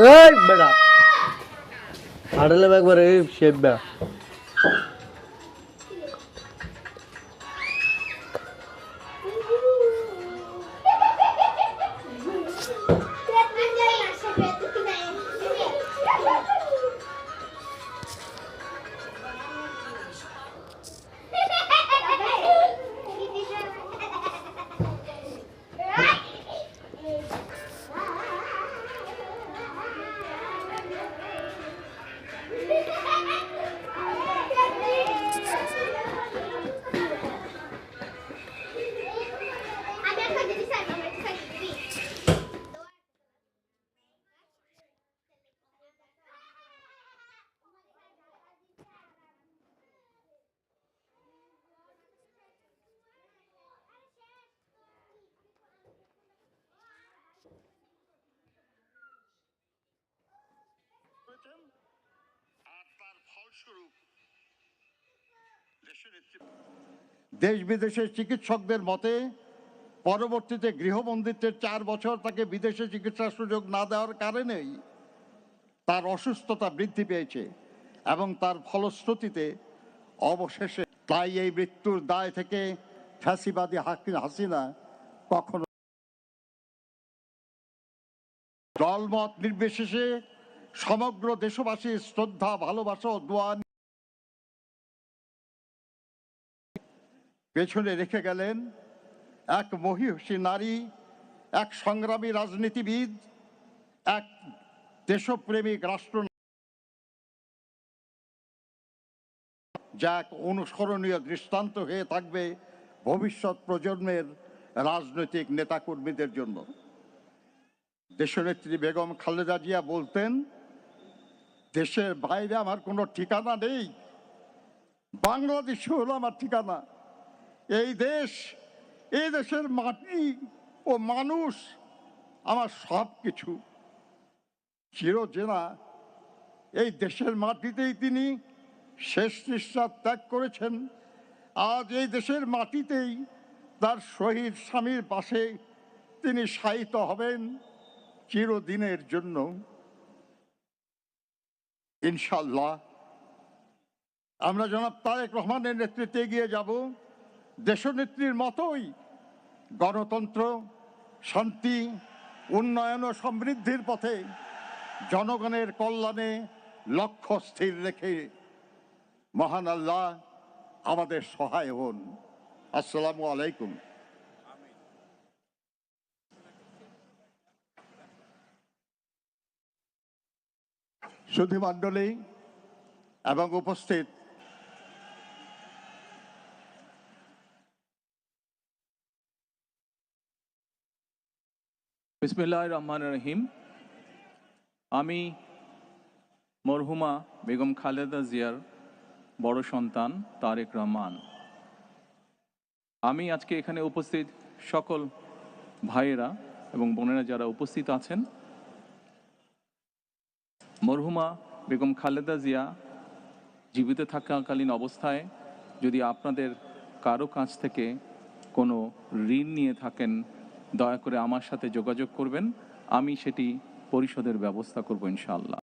এই বেটা। একবার এই শেপ বেড়া দেশ বিদেশের চিকিৎসকদের মতে, পরবর্তীতে গৃহবন্দিত্বের চার বছর তাকে বিদেশে চিকিৎসার সুযোগ না দেওয়ার কারণেই তার অসুস্থতা বৃদ্ধি পেয়েছে এবং তার ফলশ্রুতিতে অবশেষে তাই এই মৃত্যুর দায় থেকে ফ্যাসিবাদী হাসিনা কখনো দলমত নির্বিশেষে সমগ্র দেশবাসীর শ্রদ্ধা, ভালোবাসা ও দোয়া পেছনে রেখে গেলেন এক মহিষী নারী, এক সংগ্রামী রাজনীতিবিদ, এক দেশপ্রেমিক রাষ্ট্র যা এক অনুসরণীয় দৃষ্টান্ত হয়ে থাকবে ভবিষ্যৎ প্রজন্মের রাজনৈতিক নেতাকর্মীদের জন্য। দেশনেত্রী বেগম খালেদা জিয়া বলতেন দেশের বাইরে আমার কোনো ঠিকানা নেই। বাংলাদেশ হলো আমার ঠিকানা। এই দেশ, এই দেশের মাটি ও মানুষ আমার সব কিছু চিরজেনা এই দেশের মাটিতেই তিনি শেষ নিঃশ্বাস ত্যাগ করেছেন। আজ এই দেশের মাটিতেই তার শহীদ স্বামীর পাশে তিনি শায়িত হবেন চিরদিনের জন্য। ইনশাল্লাহ আমরা জনাব তারেক রহমানের নেতৃত্বে এগিয়ে যাব। দেশনেত্রীর মতোই গণতন্ত্র, শান্তি, উন্নয়ন ও সমৃদ্ধির পথে জনগণের কল্যাণে লক্ষ্য স্থির রেখে মহান আল্লাহ আমাদের সহায় হন। আসসালামু আলাইকুম। সুধী মণ্ডলী এবং উপস্থিত বিসমিল্লাহ রহমান রহিম। আমি মরহুমা বেগম খালেদা জিয়ার বড় সন্তান তারেক রহমান। আমি আজকে এখানে উপস্থিত সকল ভাইয়েরা এবং বোনেরা যারা উপস্থিত আছেন মরহুমা বেগম খালেদা জিয়া জীবিত থাকাকালীন অবস্থায় যদি আপনাদের কারও কাছ থেকে কোনো ঋণ নিয়ে থাকেন, দয়া করে আমার সাথে যোগাযোগ করবেন। আমি সেটি পরিশোধের ব্যবস্থা করব ইনশাআল্লাহ।